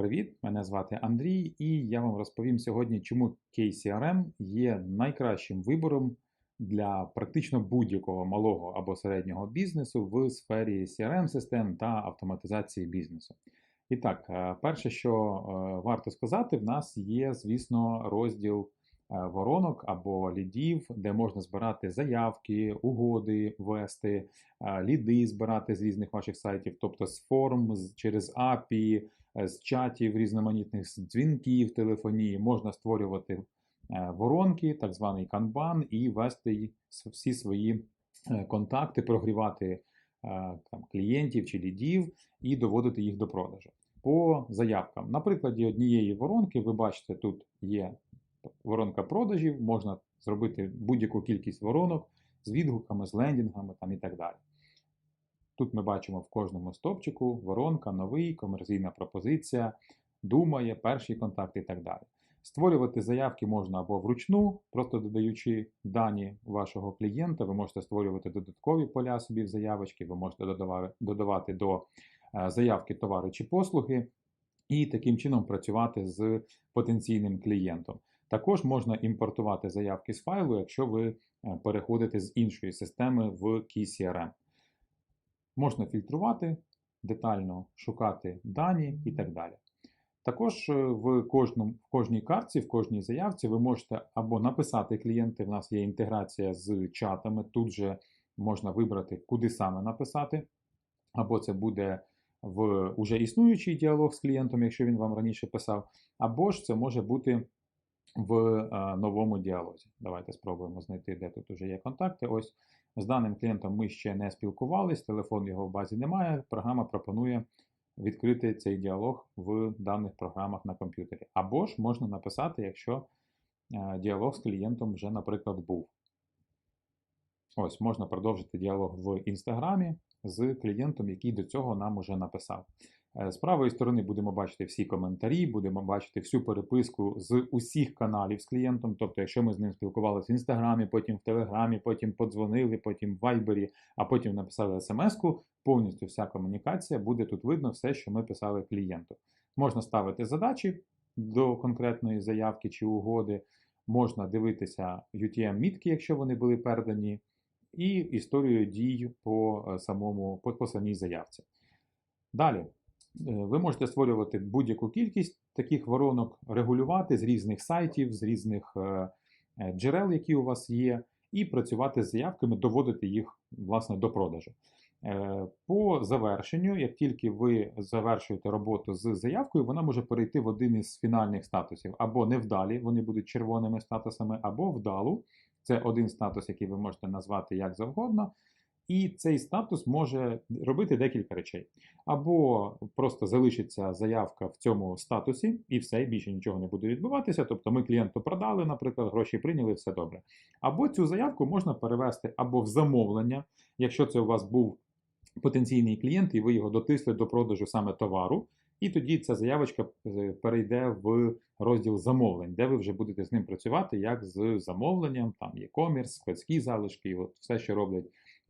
Привіт, мене звати Андрій, і я вам розповім сьогодні, чому KCRM є найкращим вибором для практично будь-якого малого або середнього бізнесу в сфері CRM-систем та автоматизації бізнесу. І так, е, перше, що е, варто сказати, в нас є, звісно, розділ воронок або лідів, де можна збирати заявки, угоди вести, е, ліди збирати з різних ваших сайтів, тобто з форм, через API, е, з чатів різноманітних, дзвінків телефонії, можна створювати е, воронки, так званий канбан, і вести всі свої е, контакти, прогрівати е, там, клієнтів чи лідів і доводити їх до продажу. По заявкам. На прикладі однієї воронки, ви бачите, тут є воронка продажів, можна зробити будь-яку кількість воронок з відгуками, з лендінгами там, і так далі. Тут ми бачимо в кожному стопчику воронка, новий, комерційна пропозиція, думає, перший контакт і так далі. Створювати заявки можна або вручну, просто додаючи дані вашого клієнта, ви можете створювати додаткові поля собі в заявочки, ви можете додава- додавати до е, заявки товари чи послуги, і таким чином працювати з потенційним клієнтом. Також можна імпортувати заявки з файлу, якщо ви е, переходите з іншої системи в KeyCRM. Можна фільтрувати, детально шукати дані і так далі. Також е, в, кожному, в кожній картці, в кожній заявці ви можете або написати клієнти, в нас є інтеграція з чатами, тут же можна вибрати, куди саме написати, або це буде в уже існуючий діалог з клієнтом, якщо він вам раніше писав, або ж це може бути в е, новому діалозі. Давайте спробуємо знайти, де тут вже є контакти. Ось з даним клієнтом ми ще не спілкувались, телефон його в базі немає. Програма пропонує відкрити цей діалог в даних програмах на комп'ютері. Або ж можна написати, якщо е, діалог з клієнтом вже, наприклад, був. Ось можна продовжити діалог в інстаграмі з клієнтом, який до цього нам уже написав. Е, З правої сторони будемо бачити всі коментарі, будемо бачити всю переписку з усіх каналів з клієнтом. Тобто, якщо ми з ним спілкувалися в інстаграмі, потім в Телеграмі, потім подзвонили, потім в Вайбері, а потім написали смс-ку, повністю вся комунікація буде тут видно все, що ми писали клієнту. Можна ставити задачі до конкретної заявки чи угоди, можна дивитися UTM-мітки, якщо вони були передані, і історію дій по е, самому по, по самій заявці. Далі. Е, Ви можете створювати будь-яку кількість таких воронок, регулювати з різних сайтів, з різних е, е, джерел, які у вас є, і працювати з заявками, доводити їх власне до продажу. По завершенню, як тільки ви завершуєте роботу з заявкою, вона може перейти в один із фінальних статусів. Або невдалі, вони будуть червоними статусами, або вдалу. Це один статус, який ви можете назвати як завгодно. І цей статус може робити декілька речей. Або просто залишиться заявка в цьому статусі, і все, більше нічого не буде відбуватися. Тобто ми клієнту продали, наприклад, гроші прийняли, все добре. Або цю заявку можна перевести або в замовлення, якщо це у вас був потенційний клієнт, і ви його дотисли до продажу саме товару. І тоді ця заявочка е, перейде в розділ замовлень, де ви вже будете з ним працювати як з замовленням, там e-commerce, складські залишки, от все, що роблять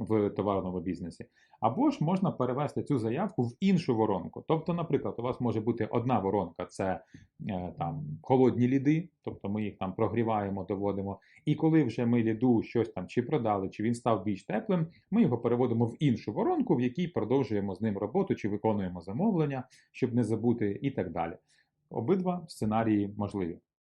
в товарному бізнесі. Або ж можна перевести цю заявку в іншу воронку. Тобто, наприклад, у вас може бути одна воронка це е, там холодні ліди, тобто ми їх там прогріваємо, доводимо. І коли вже ми ліду щось там чи продали, чи він став більш теплим, ми його переводимо в іншу воронку, в якій продовжуємо з ним роботу, чи виконуємо замовлення, щоб не забути, і так далі. Обидва сценарії можливі.